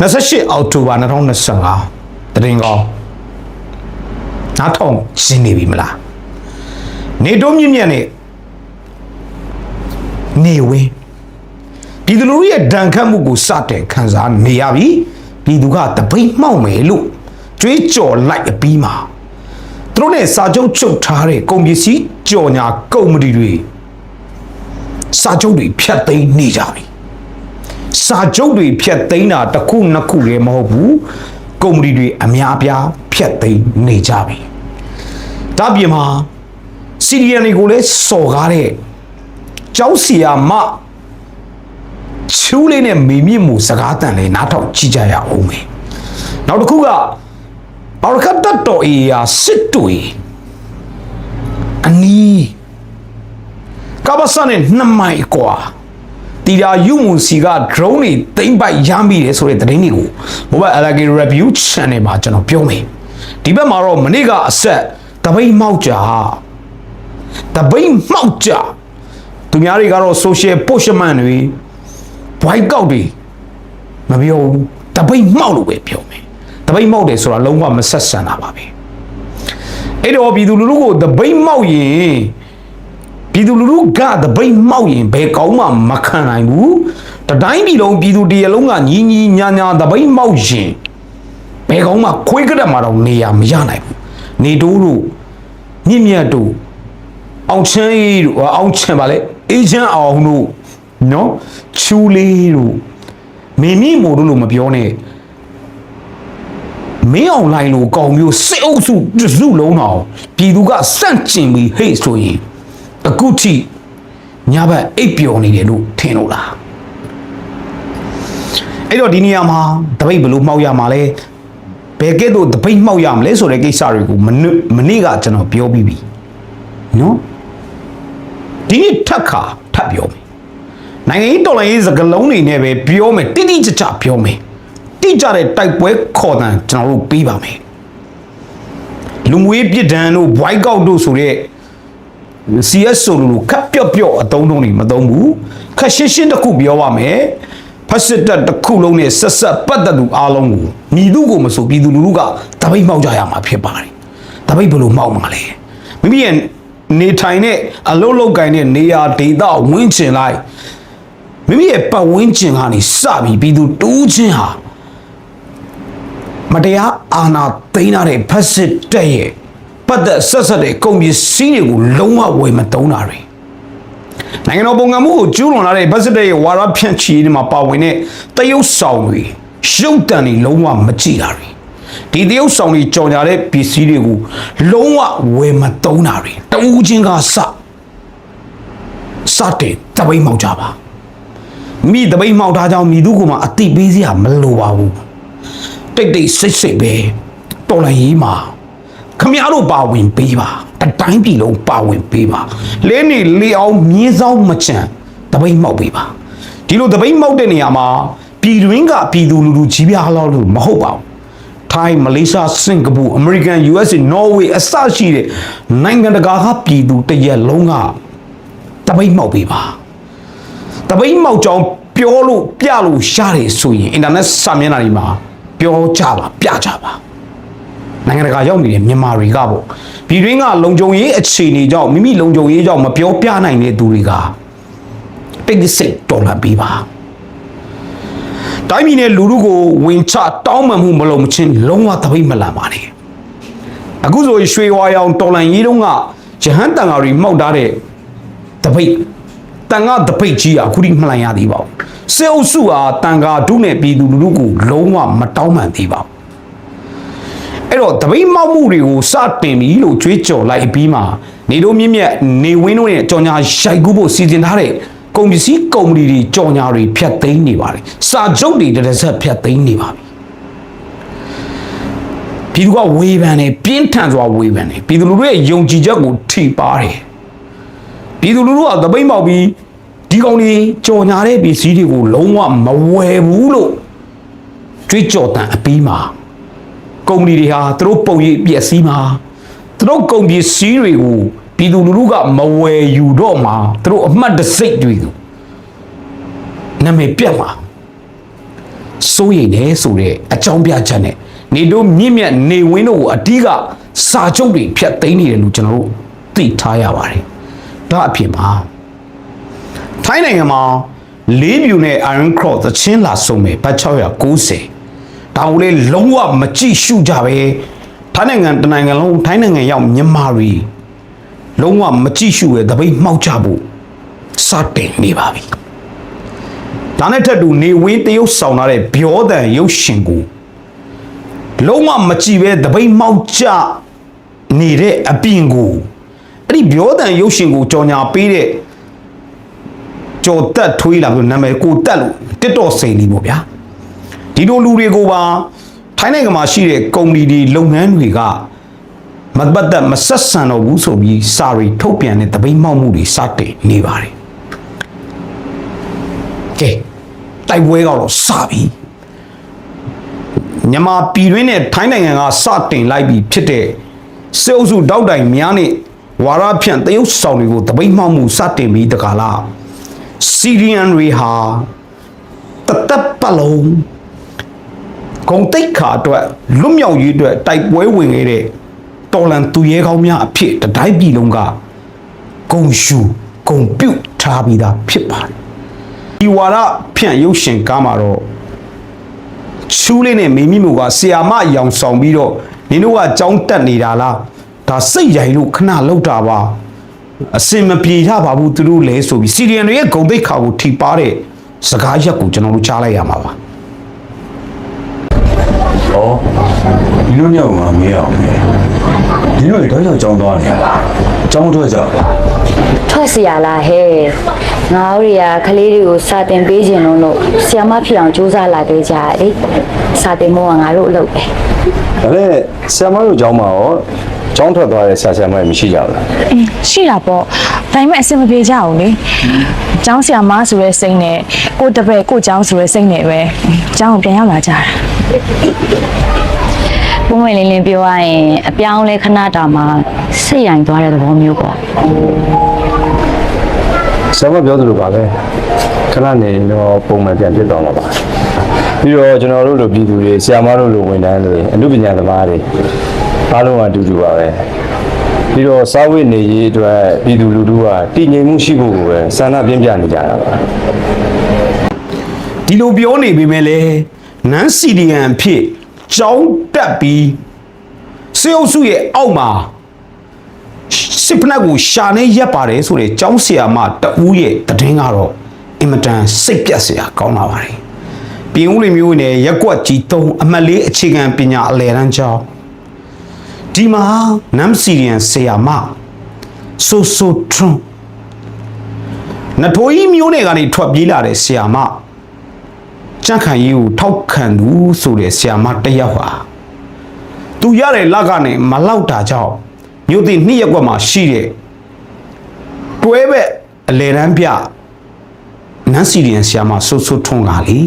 28အောက်တိုဘာ2025တရင်ကောင်းနားထောင်ရှင်းနေပြီမလားနေတိုးမြင့်မြတ်နဲ့နေဝင်းပြည်သူလူထုရဲ့ဒဏ်ခတ်မှုကိုစတင်ခံစားနေရပြီပြည်သူကတပိတ်မှောက်မယ်လို့ကြွေးကြော်လိုက်အပြီးမှာသူတို့နဲ့စာချုပ်ချုပ်ထားတဲ့ကုန်ပစ္စည်းကြော်ညာကုမ္ပဏီတွေစာချုပ်တွေဖြတ်သိမ်းနေကြပြီ စာချုပ်တွေဖြတ်သိမ်းတာတစ်ခုနှစ်ခုလည်းမဟုတ်ဘူးကုမ္ပဏီတွေအများအပြားဖြတ်သိမ်းနေကြပြီဒါပြင်မှာစီရီယန်တွေကိုလည်းစော်ကားတဲ့ကျောင်းစီယာမချူးလေးနဲ့မေမြင့်မှုစကားတန်လေးနားထောင်ကြည့်ကြရအောင်မယ်နောက်တစ်ခုကအော်ကတ်တတော်အေယာစစ်တွေအနီးကဘာစနဲ့နှစ်မိုင်กว่า တီရာယူမူစီက drone တွေသိမ့်ပိုက်ရမ်းမိတယ်ဆိုတဲ့သတင်းတွေကို Mobile LG Review Channel မှာကျွန်တော်ပြောမယ်ဒီဘက်မှာတော့မနေ့ကအဆက်တပိတ်မောက်ကြတပိတ်မောက်ကြသူများတွေကတော့ social pushman တွေ boycott တွေမပြောဘူးတပိတ်မောက်လို့ပဲပြောမယ်တပိတ်မောက်တယ်ဆိုတာလုံးဝမဆက်ဆံတာပါပဲအဲ့တော့ပြည်သူလူထုကိုတပိတ်မောက်ရင် ပြည်သူလူထုကတပိတ်မှောက်ရင်ဘယ်ကောင်းမှမခံနိုင်ဘူးတတိုင်းပြည်လုံးပြည်သူတရလုံးကညီညီညာညာတပိတ်မှောက်ရင်ဘယ်ကောင်းမှခွေးကရက်မှာတော့နေရမရနိုင်ဘူးနေတိုးတို့မြင့်မြတ်တို့အောင်ချမ်းအေးတို့အောင်ချမ်းပါလေအေးချမ်းအောင်တို့နော်ချူလေးတို့မင်းမိမို့တို့လို့မပြောနဲ့မင်းအောင်လိုင်းလိုကောင်မျိုးစစ်အုပ်စုတစ်စုလုံးတော့ပြည်သူကစန့်ကျင်ပြီးဟိတ်ဆိုရင် အခုထိညဘက်အိပ်ပျော်နေတယ်လို့ထင်လို့လားအဲ့တော့ဒီနေရာမှာတပိတ်ဘယ်လိုမှောက်ရမှာလဲဘယ်ကဲ့သို့တပိတ်မှောက်ရမလဲဆိုတဲ့ကိစ္စတွေကိုမနေ့မနေ့ကကျွန်တော်ပြောပြီးပြီနော်ဒီနေ့ထပ်ခါထပ်ပြောမယ်နိုင်ငံရေးတော်လှန်ရေးစကားလုံးတွေနဲ့ပဲပြောမယ်တိတိကျကျပြောမယ်တိကျတဲ့တိုက်ပွဲခေါ်တန်ကျွန်တော်တို့ပြီးပါမယ်လူမှုရေးပြည်ဒဏ်တို့ boycott တို့ဆိုတဲ့ CS ဆိုလို့ခပ်ပြော့ပြော့အတုံးတုံးတွေမသုံးဘူးခက်ရှင်းရှင်းတစ်ခုပြောပါမယ်ဖက်စစ်တပ်တစ်ခုလုံးနဲ့ဆက်ဆက်ပတ်သက်သူအားလုံးကိုမိသူကိုမဆိုပြည်သူလူထုကတပိတ်မှောက်ကြရမှာဖြစ်ပါတယ်တပိတ်ဘယ်လိုမှောက်မှာလဲမိမိရဲ့နေထိုင်တဲ့အလုံးလုံးကင်တဲ့နေရာဒေသဝင်းကျင်လိုက်မိမိရဲ့ပတ်ဝန်းကျင်ကနေစပြီးပြည်သူတူးချင်းဟာမတရားအာဏာသိမ်းထားတဲ့ဖက်စစ်တပ်ရဲ့ ပတ်သက်ဆက်ဆက်တဲ့ကုန်ပစ္စည်းတွေကိုလုံးဝဝယ်မသုံးတာတွေနိုင်ငံတော်ပုံကံမှုကိုကျူးလွန်လာတဲ့ဖက်စစ်တပ်ရဲ့ဝါရဖြန့်ချီတွေမှာပါဝင်တဲ့တရုတ်ဆောင်တွေရုပ်တံတွေလုံးဝမကြည့်တာတွေဒီတရုတ်ဆောင်တွေကြော်ညာတဲ့ပစ္စည်းတွေကိုလုံးဝဝယ်မသုံးတာတွေတဦးချင်းကစစတဲ့တပိတ်မောက်ကြပါမိတပိတ်မောက်ထားကြောင်းမိသူကမှအတိပေးစရာမလိုပါဘူးတိတ်တိတ်ဆိတ်ဆိတ်ပဲတော်လိုက်ရေးမှာ ခမရတို့ပါဝင်ပေးပါတတိုင်းပြည်လုံးပါဝင်ပေးပါလဲနေလေအောင်မြင်းဆောင်မချံတပိတ်မောက်ပေးပါဒီလိုတပိတ်မောက်တဲ့နေရာမှာပြည်တွင်းကပြည်သူလူထုကြီးပြားလောက်လို့မဟုတ်ပါဘူးထိုင်းမလေးရှားစင်ကာပူအမေရိကန် USA နော်ဝေအစရှိတဲ့နိုင်ငံတကာကပြည်သူတရက်လုံးကတပိတ်မောက်ပေးပါတပိတ်မောက်ကြောင်းပြောလို့ပြလို့ရတယ်ဆိုရင်အင်တာနက်စာမျက်နှာတွေမှာပြောကြပါပြကြပါ နိုင်ငံတကာရောက်နေတဲ့မြန်မာတွေကပေါ့ပြည်တွင်းကလုံခြုံရေးအခြေအနေကြောင့်မိမိလုံခြုံရေးကြောင့်မပြောပြနိုင်တဲ့သူတွေကတိတ်ဆိတ်တော်လာပြီးပါတိုင်းပြည်နဲ့လူလူကိုဝင်ချတောင်းပန်မှုမလုံးမချင်းလုံးဝသပိတ်မလန်ပါနဲ့အခုဆိုရွှေဝါရောင်တော်လန်ရေးတုန်းကဂျဟန်တန်ဃာတွေမှောက်ထားတဲ့တပိတ်တန်ဃာတပိတ်ကြီးကအခုထိမလှန်ရသေးပါဘူးစေအုပ်စုဟာတန်ဃာဒုနဲ့ပြည်သူလူထုကိုလုံးဝမတောင်းပန်သေးပါဘူး အဲ့တော့တပိတ်မောက်မှုတွေကိုစတင်ပြီလို့ကြွေးကြော်လိုက်ပြီးမှနေတို့မြင့်မြတ်နေဝင်းတို့ရဲ့ကြော်ညာရိုက်ကူးဖို့စီစဉ်ထားတဲ့ကုန်ပစ္စည်းကုမ္ပဏီတွေကြော်ညာတွေဖြတ်သိမ်းနေပါတယ်စာချုပ်တွေတစ်ဆက်ဖြတ်သိမ်းနေပါပြီပြည်သူကဝေဖန်တယ်ပြင်းထန်စွာဝေဖန်တယ်ပြည်သူလူထုရဲ့ယုံကြည်ချက်ကိုထိပါတယ်ပြည်သူလူထုကတပိတ်မောက်ပြီးဒီကောင်တွေကြော်ညာတဲ့ပစ္စည်းတွေကိုလုံးဝမဝယ်ဘူးလို့ကြွေးကြော်တန်အပြီးမှာ ကုမ္ပဏီတွေဟာသူတို့ပုံရိပ်ပျက်စီးမှာသူတို့ကုန်ပစ္စည်းတွေကိုပြည်သူလူထုကမဝယ်ယူတော့မှာသူတို့အမှတ်တစိတ်တွေကိုနာမည်ပြတ်မှာစိုးရိမ်တယ်ဆိုတဲ့အကြောင်းပြချက်နဲ့နေတို့မြင့်မြတ်နေဝင်းတို့ကိုအဓိကစာချုပ်တွေဖြတ်သိမ်းနေတယ်လို့ကျွန်တော်တို့သိထားရပါတယ်ဒါအပြင်မှာထိုင်းနိုင်ငံမှာလေးပြူနဲ့ Iron Cross သချင်းလာဆုံးမယ်ဘတ်690 ဒါကိုလေလုံးဝမကြည့်ရှုကြပဲထိုင်းနိုင်ငံတနိုင်ငံလုံးထိုင်းနိုင်ငံရောက်မြန်မာတွေလုံးဝမကြည့်ရှုပဲတပိတ်မှောက်ကြဖို့စတင်နေပါပြီဒါနဲ့ထပ်တူနေဝင်းတရုတ်ဆောင်လာတဲ့ဗျောတန်ရုပ်ရှင်ကိုလုံးဝမကြည့်ပဲတပိတ်မှောက်ကြနေတဲ့အပြင်ကိုအဲ့ဒီဗျောတန်ရုပ်ရှင်ကိုကြော်ညာပေးတဲ့ကြော်တက်ထွေးလာပြီးနာမည်ကိုတက်လို့တစ်တော့စိန်နေပေါ့ဗျာ ဒီလိုလူတွေကိုပါထိုင်းနိုင်ငံမှာရှိတဲ့ကုမ္ပဏီတွေလုပ်ငန်းတွေကမပတ်သက်မဆက်ဆံတော့ဘူးဆိုပြီးစာရီထုတ်ပြန်တဲ့တပိတ်မှောက်မှုတွေစတင်နေပါတယ်ကဲတိုက်ပွဲကတော့စပြီမြန်မာပြည်တွင်းနဲ့ထိုင်းနိုင်ငံကစတင်လိုက်ပြီးဖြစ်တဲ့စေအုပ်စုတောက်တိုင်များနဲ့ဝါရဖြန့်တရုတ်ဆောင်တွေကိုတပိတ်မှောက်မှုစတင်ပြီးတကလားစီရီယန်တွေဟာတသက်ပလုံး ဂုံတိတ်ခါအတွက်လွတ်မြောက်ရေးအတွက်တိုက်ပွဲဝင်ခဲ့တဲ့တော်လန်သူရဲကောင်းများအဖြစ်တတိုင်းပြည်လုံးကဂုံရှူဂုံပြုတ်ထားပြီးသားဖြစ်ပါတယ်ဒီဝါရဖြန့်ရုပ်ရှင်ကားမှာတော့ချူးလေးနဲ့မိမိမို့ကဆီယာမရောင်ဆောင်ပြီးတော့နင်တို့ကကြောင်းတက်နေတာလားဒါစိတ်ရိုင်လို့ခဏလောက်တာပါအစင်မပြေကြပါဘူးသူတို့လဲဆိုပြီးစီရီယန်တွေရဲ့ဂုံတိတ်ခါကိုထိပါတဲ့စကားရက်ကိုကျွန်တော်တို့ကြားလိုက်ရမှာပါ။ ဟောဒီလိုညောင်မှာမေးအောင်လေ။ဒီလိုတော့ရောက်ကြောင်းသွားနေလား။ကြောင်းထွက်ကြ။ ထွက်เสียလားဟဲ့ငါတို့တွေကကလေးတွေကိုစာတင်ပေးခြင်းလုံးလို့ဆီယမဖြစ်အောင်စူးစမ်းလာခဲ့ကြတယ်စာတင်မို့ကငါတို့အလုပ်ပဲ ဒါနဲ့ဆရာမတို့ကြောင်းမှာရောကြောင်းထွက်သွားတဲ့ဆရာဆရာမတွေမရှိကြဘူးလား အင်းရှိတာပေါ့ ဒါပေမဲ့အဆင်မပြေကြဘူးလေကျောင်းဆရာမဆိုတဲ့စိတ်နဲ့ကိုတပည့်ကိုကျောင်းဆိုတဲ့စိတ်နဲ့ပဲကျောင်းကိုပြန်ရောက်လာကြတာပုံမှန်လေးလင်းပြောရရင်အပြောင်းလဲခဏတာမှာစိတ်ရိုင်သွားတဲ့သဘောမျိုးပေါ့ဆရာမပြောသလိုပါပဲခဏနေတော့ပုံမှန်ပြန်ဖြစ်သွားမှာပါပြီးတော့ကျွန်တော်တို့လိုပြည်သူတွေဆရာမတို့လိုဝန်ထမ်းတွေအမှုပညာသမားတွေအားလုံးကအတူတူပါပဲ ပြီးတော့စာဝိနေရေးအတွက်ပြည်သူလူထုကတည်ငြိမ်မှုရှိဖို့ကိုပဲဆန္ဒပြင်းပြနေကြတာပါဒီလိုပြောနေပေမဲ့လည်းနန်းစီဒီယန်အဖြစ်ကြောင်းတက်ပြီးစေအုပ်စုရဲ့အောက်မှာစစ်ဖက်ကိုရှာနေရက်ပါတယ်ဆိုတဲ့ကျောင်းဆရာမတဦးရဲ့တည်င်းကတော့အင်မတန်စိတ်ပြတ်စရာကောင်းလာပါတယ်။ပြင်ဦးလွင်မျိုးနဲ့ရက်ကွက်ကြီး၃အမတ်လေးအခြေခံပညာအလယ်တန်းကျောင်း ဒီမှာနမ်စီရီယန်ဆရာမဆိုဆိုထွန်းနထိုးကြီးမျိုးနယ်ကနေထွက်ပြေးလာတဲ့ဆရာမကြန့်ခိုင်ကြီးကိုထောက်ခံသူဆိုတဲ့ဆရာမတစ်ယောက်ဟာသူရတဲ့လက်ကနေမလောက်တာကြောင့်မြို့သစ်နှစ်ရက်ကွက်မှာရှိတဲ့တွဲဘက်အလေရန်ပြနန်းစီရီယန်ဆရာမဆွဆွထွန်းလာလေ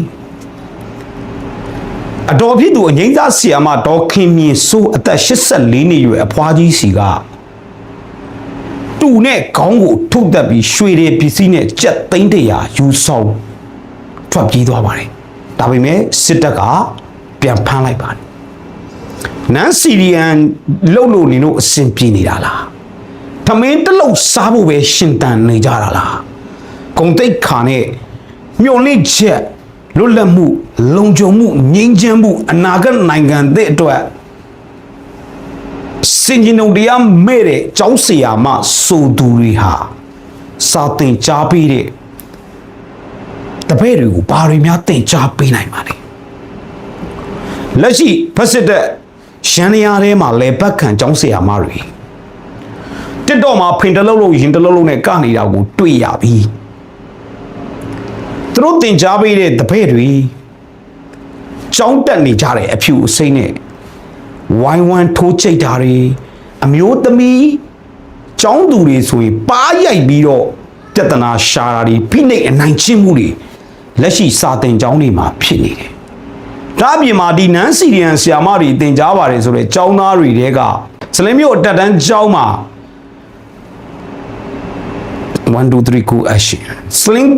အတော်ဖြစ်သူအငိမ့်သားဆရာမဒေါ်ခင်မြင့်စိုးအသက်84နှစ်ရွယ်အဖွားကြီးစီကတူနဲ့ခေါင်းကိုထုတ်တက်ပြီးရွှေတဲ့ပစ္စည်းနဲ့ကြက်သိန်းတရာယူဆောင်ထွက်ပြေးသွားပါတယ်ဒါပေမဲ့စစ်တပ်ကပြန်ဖမ်းလိုက်ပါတယ်နန်းစီရီယန်လှုပ်လို့နေလို့အဆင်ပြေနေတာလားထမင်းတစ်လုံးစားဖို့ပဲရှင်တန်နေကြတာလားဂုံတိတ်ခါနဲ့မျော်လင့်ချက် လွတ်လပ်မှုလုံခြုံမှုငြိမ်းချမ်းမှုအနာဂတ်နိုင်ငံသစ်အတွက်စင်ဂျင်ုံတရားမဲ့တဲ့ကျောင်းဆရာမဆိုသူတွေဟာစာသင်ကြားပေးတဲ့တပည့်တွေကိုဘာတွေများသင်ကြားပေးနိုင်ပါလဲလက်ရှိဖက်စစ်တဲ့ရန်နေရာထဲမှာလေပတ်ခံကျောင်းဆရာမတွေတစ်တော့မှာဖင်တလုံးလုံးရင်တလုံးလုံးနဲ့ကနေတာကိုတွေ့ရပြီ သူတို့သင်ကြားပေးတဲ့တပည့်တွေကျောင်းတက်နေကြတဲ့အဖြူအစိမ့်နဲ့ဝိုင်းဝန်းထိုးချိတ်တာတွေအမျိုးသမီးကျောင်းသူတွေဆိုရင်ပါးရိုက်ပြီးတော့ပြဿနာရှာတာတွေဖိနှိပ်အနိုင်ကျင့်မှုတွေလက်ရှိစာသင်ကျောင်းတွေမှာဖြစ်နေတယ်။ဒါအပြင်မှာဒီနန်းစီရီယန်ဆရာမတွေသင်ကြားပါတယ်ဆိုတော့ကျောင်းသားတွေတဲကစလင်းမျိုးအတက်တန်းကျောင်းမှာ1 2 3 go action စလင်း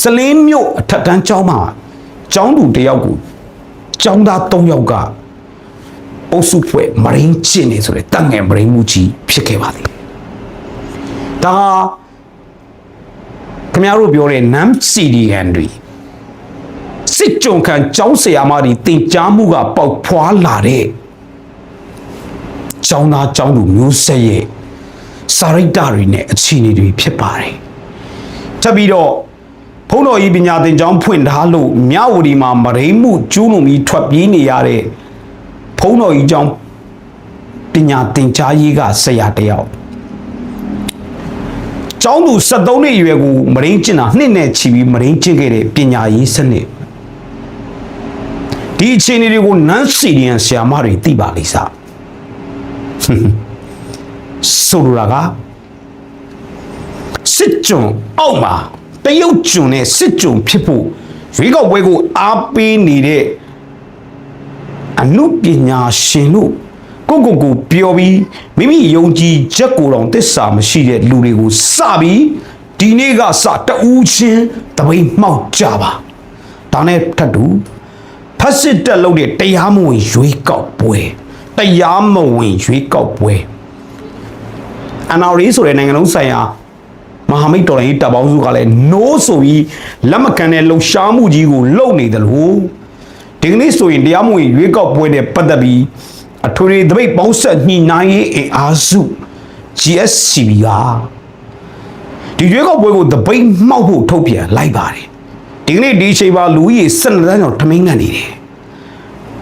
စလင်းမျိုးအထက်တန်းကျောင်းမှာကျောင်းသူတစ်ယောက်ကိုကျောင်းသား၃ယောက်ကအုပ်စုဖွဲ့မရင်းကျင့်နေဆိုတဲ့တတ်ငယ်မရင်းမှုကြီးဖြစ်ခဲ့ပါသည်ဒါဟာခင်ဗျားတို့ပြောတဲ့ NAM CDN တွေစစ်ကြုံခံကျောင်းဆရာမတွေတင်ကြားမှုကပေါက်ဖွာလာတဲ့ကျောင်းသားကျောင်းသူမျိုးဆက်ရဲ့စာရိတ္တတွေနဲ့အခြေအနေတွေဖြစ်ပါတယ်ထပ်ပြီးတော့ဘုန်း တော်ကြီးပညာသင်ကျောင်းဖွင့်ထားလို့မြဝတီမှာမရိမ့်မှုကျူးလွန်ပြီးထွက်ပြေးနေရတဲ့ဘုန်းတော်ကြီးကျောင်းပညာသင်ကြားရေးကဆရာတစ်ယောက်ကျောင်းသူ73နှစ်အရွယ်ကိုမရင်းကျင်တာနှစ်နဲ့ချီပြီးမရင်းကျင်ခဲ့တဲ့ပညာရေးစနစ်ဒီအခြေအနေတွေကိုနန်းစီဒီယန်ဆရာမတွေသိပါလိမ့်စားဆိုလိုတာကစစ်ကြုံအောက်မှာ တရုတ်ကြုံနဲ့စစ်ကြုံဖြစ်ဖို့ရွေးကောက်ပွဲကိုအားပေးနေတဲ့အမှုပညာရှင်တို့ကိုကိုကိုပြောပြီးမိမိယုံကြည်ချက်ကိုယ်တော်တစ္ဆာမရှိတဲ့လူတွေကိုစပြီးဒီနေ့ကစတူးချင်းတပိတ်မှောက်ကြပါဒါနဲ့ထပ်တူဖက်စစ်တက်လို့တဲ့တရားမဝင်ရွေးကောက်ပွဲတရားမဝင်ရွေးကောက်ပွဲ NRA ဆိုတဲ့နိုင်ငံလုံးဆိုင်ရာ မဟာမိတ်တော်လှန်ရေးတပ်ပေါင်းစုကလည်း no ဆိုပြီးလက်မခံတဲ့လှုပ်ရှားမှုကြီးကိုလုပ်နေတယ်လို့ဒီကနေ့ဆိုရင်တရားမဝင်ရွေးကောက်ပွဲနဲ့ပတ်သက်ပြီးအထွေထွေသပိတ်ပေါင်းဆက်ညှိနှိုင်းရေးအင်အားစု GSCB ကဒီရွေးကောက်ပွဲကိုသပိတ်မှောက်ဖို့ထုတ်ပြန်လိုက်ပါတယ်ဒီကနေ့ဒီအချိန်မှာလူကြီး12တန်းကျော်ထမင်းငံနေတယ်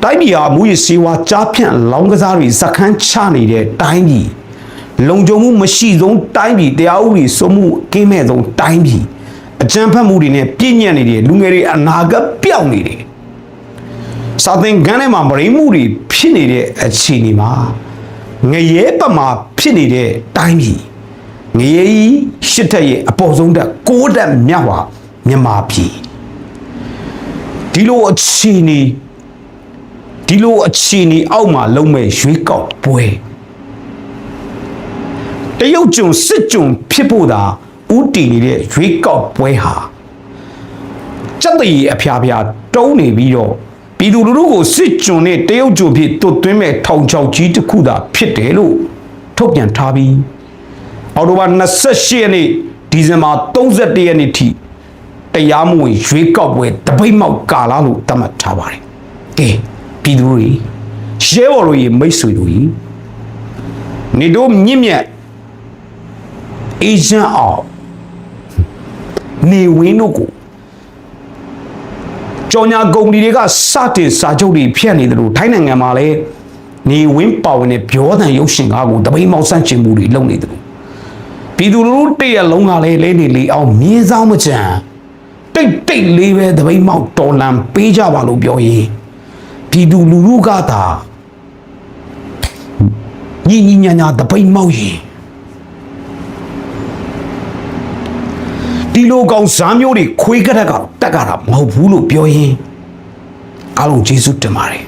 တိုင်းပြည်ဟာမူရစီဝါကြားဖြန့်လောင်းကစားတွေဇက်ခန်းချနေတဲ့တိုင်းပြည် လုံခြုံမှုမရှိဆုံးတိုင်းပြည်တရားဥပဒေစိုးမှုကင်းမဲ့ဆုံးတိုင်းပြည်အကြမ်းဖက်မှုတွေနဲ့ပြည့်ညက်နေတယ်လူငယ်တွေအနာဂတ်ပျောက်နေတယ်စာသင်ခန်းထဲမှာမရိမှုတွေဖြစ်နေတဲ့အခြေအနေမှာငရဲပမာဖြစ်နေတဲ့တိုင်းပြည်ငရဲကြီးရှစ်ထက်ရဲ့အပေါ်ဆုံးတက်ကိုးတက်မြတ်ဝါမြန်မာပြည်ဒီလိုအခြေအနေဒီလိုအခြေအနေအောက်မှာလုံးမဲ့ရွေးကောက်ပွဲ တရုတ်ကျွန်းစစ်ကျွန်းဖြစ်ဖို့သာဥတီနေတဲ့ရွေးကောက်ပွဲဟာစက်တရီအဖျားဖျားတုံးနေပြီးတော့ပြည်သူလူထုကိုစစ်ကျွန်းနဲ့တရုတ်ကျွန်းဖြစ်တွတ်သွင်းမဲ့ထောင်ချောက်ကြီးတစ်ခုသာဖြစ်တယ်လို့ထုတ်ပြန်ထားပြီးအော်တိုဘာ28ရက်နေ့ဒီဇင်ဘာ31ရက်နေ့ထိတရားမဝင်ရွေးကောက်ပွဲတပိတ်မောက်ကာလာလို့သတ်မှတ်ထားပါတယ်။ကဲပြည်သူတွေရဲဘော်တို့ရေမိတ်ဆွေတို့ရေနေတို့မြင့်မြတ် အေဂျင့်အောင်နေဝင်းတို့ကိုကြော်ညာကုမ္ပဏီတွေကစတင်စာချုပ်တွေဖြတ်နေတယ်လို့ထိုင်းနိုင်ငံမှာလည်းနေဝင်းပါဝင်တဲ့ပြောတန်ရုပ်ရှင်ကားကိုတပိမောက်ဆန့်ကျင်မှုတွေလုပ်နေတယ်လို့ပြည်သူလူထုတရက်လုံးကလည်းလဲနေလေအောင်မြင်းဆောင်မကြံတိတ်တိတ်လေးပဲတပိမောက်တော်လန်ပေးကြပါလို့ပြောရင်ပြည်သူလူထုကသာညီညီညာညာတပိမောက်ရင် ဒီလိုကောင်ဇာမျိုးတွေခွေးကရက်ကတော့တက်ကြတာမဟုတ်ဘူးလို့ပြောရင်အားလုံးကျေးဇူးတင်ပါတယ်